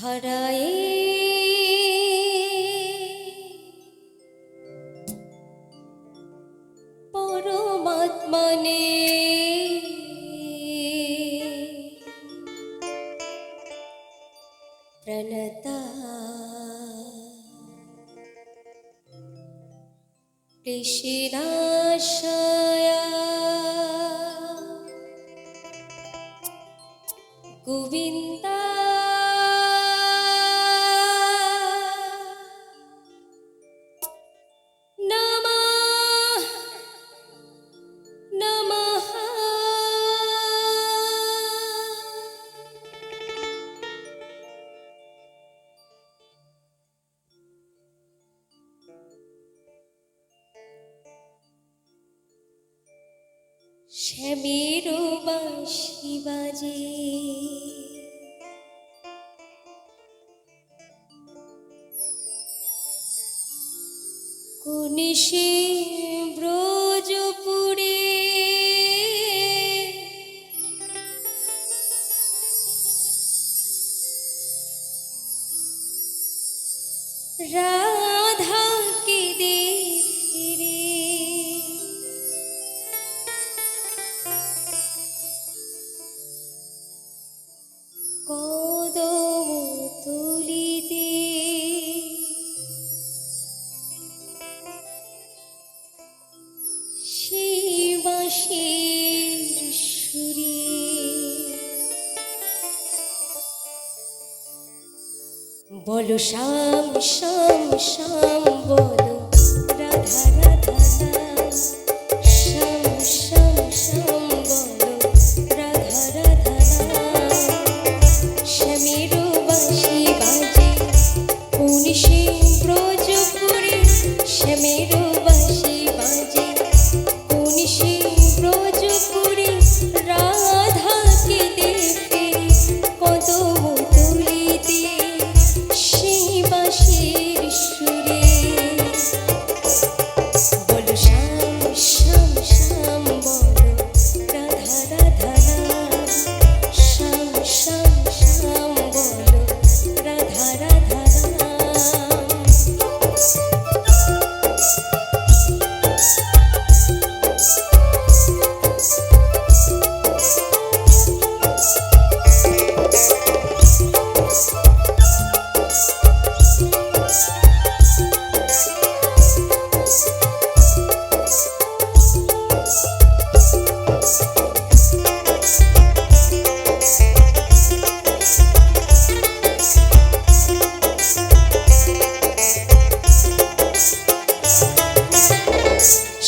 হারায়ে। পরমাত্মনে প্রণতা। কৃষ্ণাশা শ্যামেরও বাঁশি বাজে। কোনিশে ব্রজপুরে রা বলো শ্যাম শ্যাম শ্যাম বলো রাধা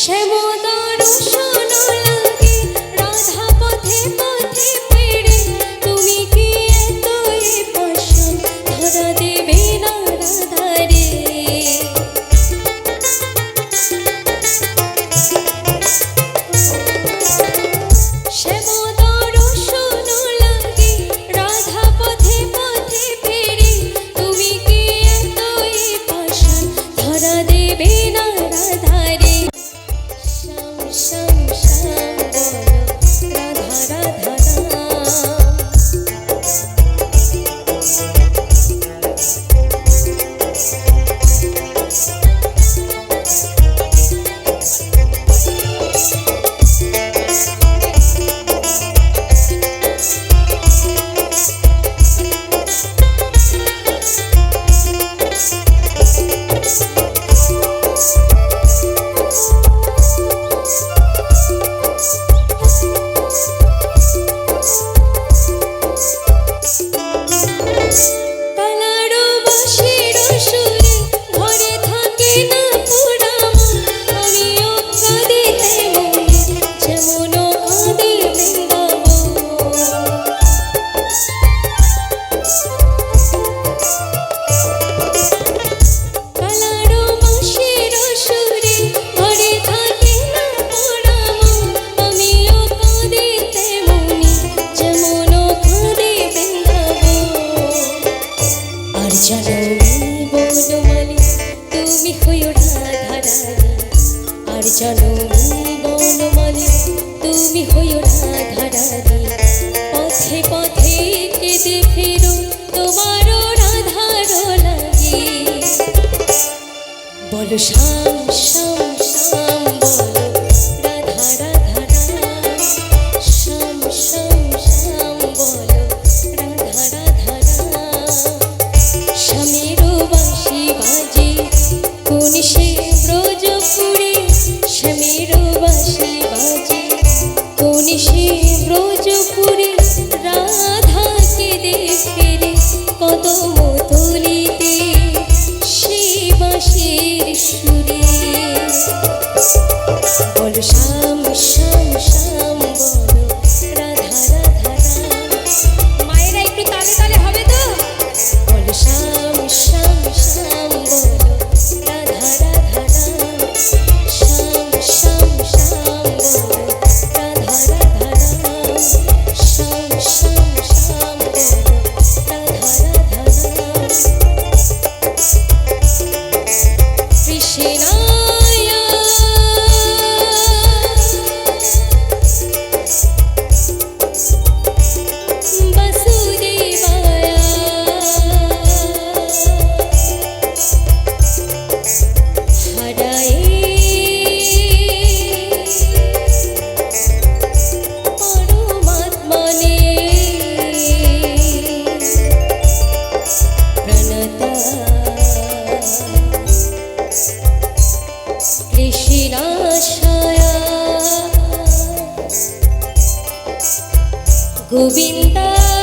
শ্যামা বলো শ্যাম ah กูบินเตอ